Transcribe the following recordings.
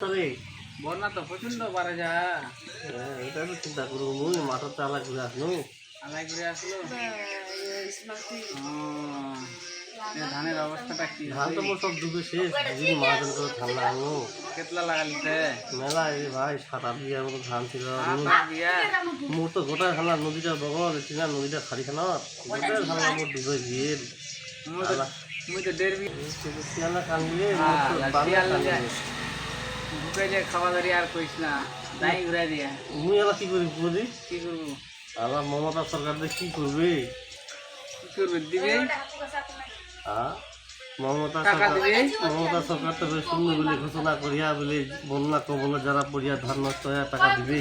তবে বন্যা তো প্রচণ্ড বাড়ে যা। হ্যাঁ, এটা তো চিন্তা করব মুই মাথার চালা ঘুরে আসনু আলাই করে আসলো এ ধানের অবস্থাটা কি? ধান তো মোর সব ডুবে শেষ যদি মাহাজন করে ধান লাগানো কেতলা লাগালিতে? মেলা এই ভাই সাত আট বিঘার মতো ধান ছিল। মোর তো গোটা খানা নদীটা বগল চিনা নদীটা খালি খানা। গোটা খানা মোর ডুবে গিয়ে মুই তো দেড় বিঘা সিয়ানা কানলে হ্যাঁ, বাংলা শিয়াল কানলে যায়। ঢুকে যে খাওয়া দাঁড়ি আর কইস না দাই দিয়া। মুই এলা কি করি বুঝি কি করব? মমতা সরকার দিয়ে কি করবে? কি করবে দিবে? হ্যাঁ? মমতা সরকার মমতা সরকার বলে ঘোষণা করিয়া বলে বন্যা কবলে যারা পড়িয়া ধান নষ্ট হয়ে টাকা দিবে।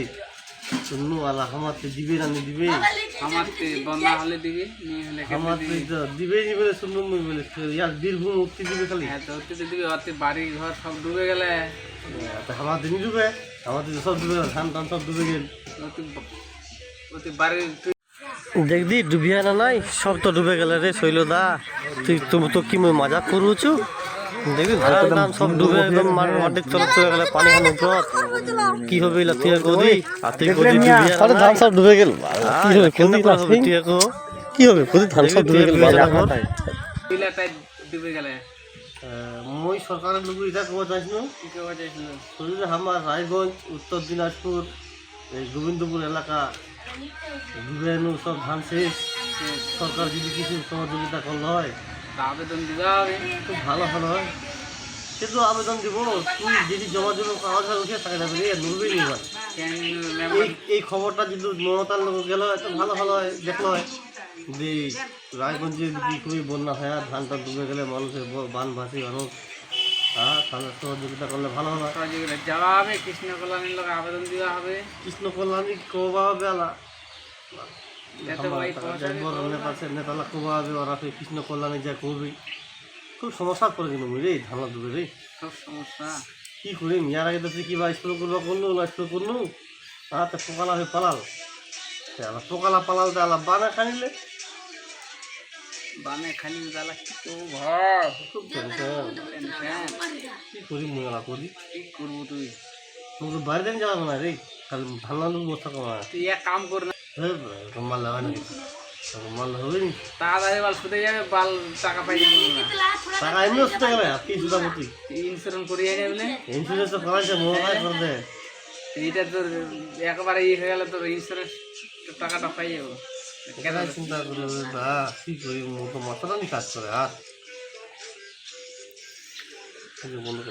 শূন্য আলা হামাতে দিবে না দিবে? আমার তে বন্যা হলে দিবে নিয়ে হলে কেমনে দিবে? তো দিবে নি বলে শূন্য মুই বলে ইয়ার বীরভূম উঠতে দিবে খালি। হ্যাঁ তো ওতে দিবে ওতে বাড়ি ঘর সব ডুবে গেলে। ডুবে? আমার দিন সব ডুবে গেল, ধান টান সব ডুবে গেল। ওতে ডুবিয়া না নাই সব তো ডুবে গেলে রে শৈল দা তুই তুমি তো কি মই মজা করুছু? দেখবি ধান টান সব ডুবে একদম মার- মাটির চলে গেলে পানি খান উপর কি হবে এলা তুই কদি আর তুই কদি ডুবিয়া ধান সব ডুবে গেল। কি হবে কেমনি হবে তুই কো কি হবে প্রতি ধান সব ডুবে গেল বিলাটাই ডুবে গেলে। মই সরকারের লোক এটা কব চাইছিল কি করবা চাইছিল শুধু আমার রায়গঞ্জ উত্তর দিনাজপুর এই গোবিন্দপুর এলাকা ডুবে সব ধান শেষ। সরকার যদি কিছু সহযোগিতা করলে হয় আবেদন দিবা খুব ভালো ভালো হয়। সে তো আবেদন দিব তুই যদি জমা জমা কাগজ উঠে থাকে যাবে রে নড়বেই নি এই খবরটা যদি মমতার লোক গেল এত ভালো ভালো হয় দেখল হয়। যে রায়গঞ্জে যদি খুবই বন্যা হয় আর ধানটা ডুবে গেলে মানুষের বান ভাসি মানুষ হ্যাঁ তাহলে সহযোগিতা করলে ভালো হবে সহযোগিতা যাওয়া হবে কৃষ্ণ কল্যাণের লোক আবেদন দিবা হবে। কৃষ্ণ কল্যাণী কবা হবে আলা। নেতালা কবা হবে ওরা কৃষ্ণ কল্যাণী যা করবে। খুব সমস্যা করে কিন্তু রে ধানলা ডুবে রে। সব সমস্যা। কি করি আগে তো তুই স্কুল করলু না স্কুল করলু আর তো পোকালা হয়ে পালাল। আলা পোকালা পালাল তো আলা বানা খানিলে। বামে খালি জ্বালা কি করব? ঘর খুব টেনশন। টেনশন কি করি মুই আলা করি। কি করব তুই? মুখ বাইরে দিন যাব না রে খালি ধানলা লোক কমা তুই এক কাম কর বাল যাবে বাল টাকা পাই টাকা ইন্স্যুরেন্স ইন্স্যুরেন্স তো মোবাইল এইটা তোর একবারে হয়ে গেলে তোর ইন্স্যুরেন্স টাকাটা পাই যাব কি করি মাথাটা নি কাজ করে আর বন্ধ।